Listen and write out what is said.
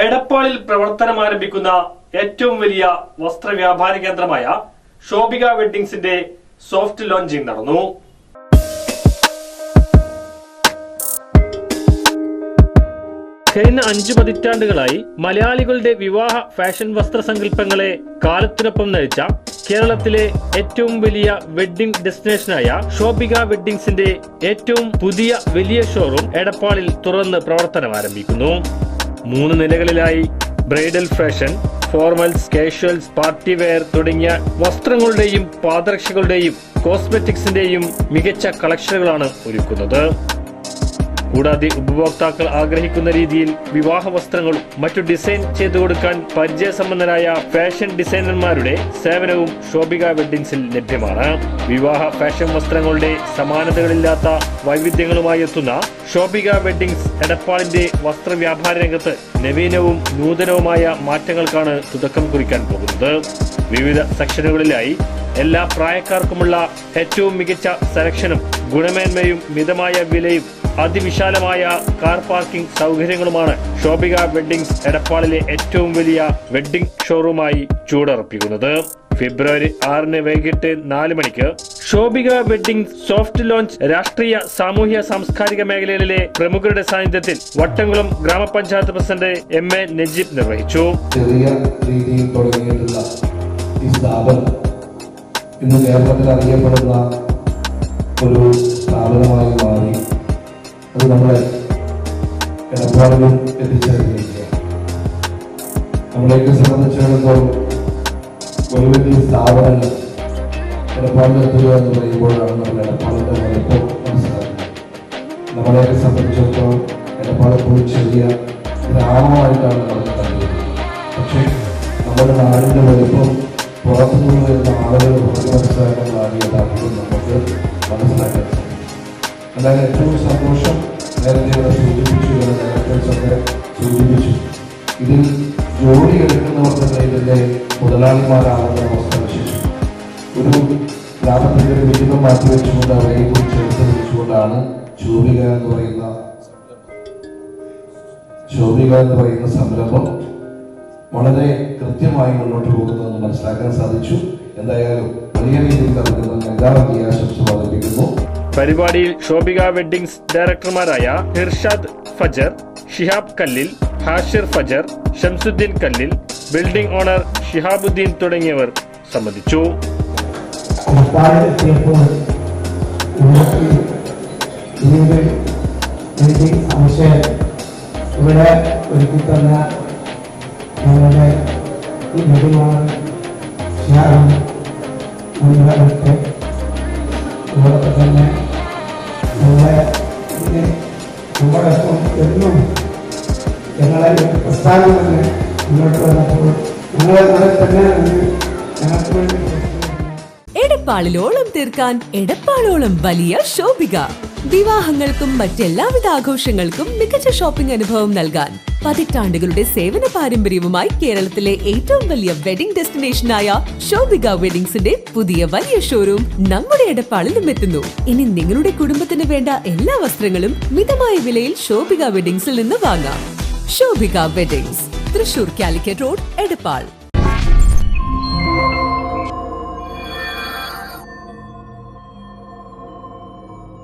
എടപ്പാളിൽ പ്രവർത്തനം ആരംഭിക്കുന്ന ഏറ്റവും വലിയ വസ്ത്ര വ്യാപാര കേന്ദ്രമായ ഷോബിക വെഡ്ഡിങ്സിന്റെ സോഫ്റ്റ് ലോഞ്ചിങ് നടന്നു. കഴിഞ്ഞ അഞ്ചു പതിറ്റാണ്ടുകളായി മലയാളികളുടെ വിവാഹ ഫാഷൻ വസ്ത്ര വസ്ത്രസങ്കല്പങ്ങളെ കാലത്തിനൊപ്പം നയിച്ച കേരളത്തിലെ ഏറ്റവും വലിയ വെഡ്ഡിംഗ് ഡെസ്റ്റിനേഷനായ ഷോബിക വെഡ്ഡിങ്സിന്റെ ഏറ്റവും പുതിയ വലിയ ഷോറൂം എടപ്പാളിൽ തുറന്ന് പ്രവർത്തനം ആരംഭിക്കുന്നു മൂന്ന് നിലകളിലായി bridal fashion formals casuals party wear തുടങ്ങിയ വസ്ത്രങ്ങളുടെയും പാദരക്ഷകളുടെയും കോസ്മെറ്റിക്സിന്റെയും മികച്ച കളക്ഷനുകളാണ് ഒരുക്കുന്നത്. കൂടാതെ ഉപഭോക്താക്കൾ ആഗ്രഹിക്കുന്ന രീതിയിൽ വിവാഹ വസ്ത്രങ്ങളും മറ്റു ഡിസൈൻ ചെയ്തു കൊടുക്കാൻ പരിചയസമ്പന്നരായ ഫാഷൻ ഡിസൈനർമാരുടെ സേവനവും ശോഭിക വെഡിങ്സിൽ ലഭ്യമാണ്. വിവാഹ ഫാഷൻ വസ്ത്രങ്ങളുടെ സമാനതകളില്ലാത്ത വൈവിധ്യങ്ങളുമായി എത്തുന്ന ശോഭിക വെഡിങ്സ് എടപ്പാളിന്റെ വസ്ത്രവ്യാപാര രംഗത്ത് നവീനവും നൂതനവുമായ മാറ്റങ്ങൾക്കാണ് തുടക്കം കുറിക്കാൻ പോകുന്നത്. വിവിധ സെക്ഷനുകളിലായി എല്ലാ പ്രായക്കാർക്കുമുള്ള ഏറ്റവും മികച്ച സെലക്ഷനും ഗുണമേന്മയും മിതമായ വിലയും അതിവിശാലമായ കാർ പാർക്കിംഗ് സൗകര്യങ്ങളുമാണ് ശോഭിക വെഡ്ഡിങ്സ് എടപ്പാളിലെ ഏറ്റവും വലിയ വെഡ്ഡിംഗ് ഷോറൂമായി ചൂടർപ്പിക്കുന്നത്. ഫെബ്രുവരി ആറിന് വൈകിട്ട് നാല് മണിക്ക് ശോഭിക വെഡ്ഡിംഗ് സോഫ്റ്റ് ലോഞ്ച് രാഷ്ട്രീയ സാമൂഹ്യ സാംസ്കാരിക മേഖലകളിലെ പ്രമുഖരുടെ സാന്നിധ്യത്തിൽ വട്ടംകുളം ഗ്രാമപഞ്ചായത്ത് പ്രസിഡന്റ് എം എ നജീബ് നിർവഹിച്ചു. ചെറിയ രീതിയിൽ തുടങ്ങിയിട്ടുള്ള ഈ സ്ഥാപനം ഇന്ന് കേരളത്തിൽ അറിയപ്പെടുന്ന ഒരു സ്ഥാപനമായി മാറി. അത് നമ്മളെ എടപ്പാടിലും എത്തിച്ചേർന്നിരിക്കുകയാണ് നമ്മളെയൊക്കെ സംബന്ധിച്ചിടത്തോളം വലിയ സ്ഥാപനങ്ങൾ എടപ്പാടിൽ എത്തുക എന്ന് പറയുമ്പോഴാണ് നമ്മൾ എടപ്പാടിന്റെ വലിപ്പം മനസ്സിലാക്കുന്നത് നമ്മളെയൊക്കെ സംബന്ധിച്ചിടത്തോളം പോയി ചെറിയ ഗ്രാമമായിട്ടാണ് നമ്മൾ കണ്ടത് പക്ഷേ നമ്മുടെ നാടിന്റെ വലിപ്പം പുറത്തുനിന്ന് വരുന്ന ആളുകൾ പുറത്ത് മനസ്സിലാക്കുന്നതാണ് ആദ്യം നമുക്ക് മനസ്സിലാക്കാൻ അതായത് ഏറ്റവും സന്തോഷം നേരത്തെ ഇവിടെ സൂചിപ്പിച്ചു എന്ന് നേരത്തെ സൂചിപ്പിച്ചു. ഇതിൽ ജോലി എടുക്കുന്നവർ തന്നെ മുതലാളിമാരാണെന്ന് അവസ്ഥ വിശേഷം ഒരു ഗ്രാമത്തിന്റെ ഒരു വിഹിതം മാറ്റിവെച്ചുകൊണ്ട് അവരെ കൂടി ചേർത്ത് വിളിച്ചുകൊണ്ടാണ് ശോഭിക എന്ന് പറയുന്ന ശോഭിക എന്ന് പറയുന്ന സംരംഭം വളരെ കൃത്യമായി മുന്നോട്ട് പോകുന്നതെന്ന് മനസ്സിലാക്കാൻ സാധിച്ചു. എന്തായാലും വലിയ രീതിയിൽ നടക്കുന്ന എല്ലാവർക്കും ആശംസ വർദ്ധിപ്പിക്കുന്നു പരിപാടിയിൽ ശോഭിക വെഡ്ഡിങ്സ് ഡയറക്ടർമാരായ ഇർഷാദ് ഫജർ ഷിഹാബ് കല്ലിൽ ഹാഷിർ ഫജർ ഷംസുദ്ദീൻ കല്ലിൽ ബിൽഡിംഗ് ഓണർ ഷിഹാബുദ്ദീൻ തുടങ്ങിയവർ സംബന്ധിച്ചു. ഇവിടെ ഒരുക്കി തന്ന ഞങ്ങളുടെ ഈ നടിമാർ നമ്മളൊപ്പം എന്നും ഞങ്ങളെ പ്രസ്ഥാനം തന്നെ മുന്നോട്ട് വന്നപ്പോൾ ഞങ്ങളെ നിങ്ങളെ തന്നെ ഞങ്ങൾക്ക് വേണ്ടി എടപ്പാളിലോളം തീർക്കാൻ എടപ്പാളോളം വലിയ ശോഭിക. വിവാഹങ്ങൾക്കും മറ്റെല്ലാവിധ ആഘോഷങ്ങൾക്കും മികച്ച ഷോപ്പിംഗ് അനുഭവം നൽകാൻ പതിറ്റാണ്ടുകളുടെ സേവന പാരമ്പര്യവുമായി കേരളത്തിലെ ഏറ്റവും വലിയ വെഡിംഗ് ഡെസ്റ്റിനേഷനായ ശോഭിക വെഡിംഗ്സിന്റെ പുതിയ വലിയ ഷോറൂം നമ്മുടെ ഇടപാളിലും എത്തുന്നു. ഇനി നിങ്ങളുടെ കുടുംബത്തിന് വേണ്ട എല്ലാ വസ്ത്രങ്ങളും മിതമായ വിലയിൽ ശോഭിക വെഡിംഗ്സിൽ നിന്ന് വാങ്ങാം. Shobhika weddings Thrissur Calicut road Edappal.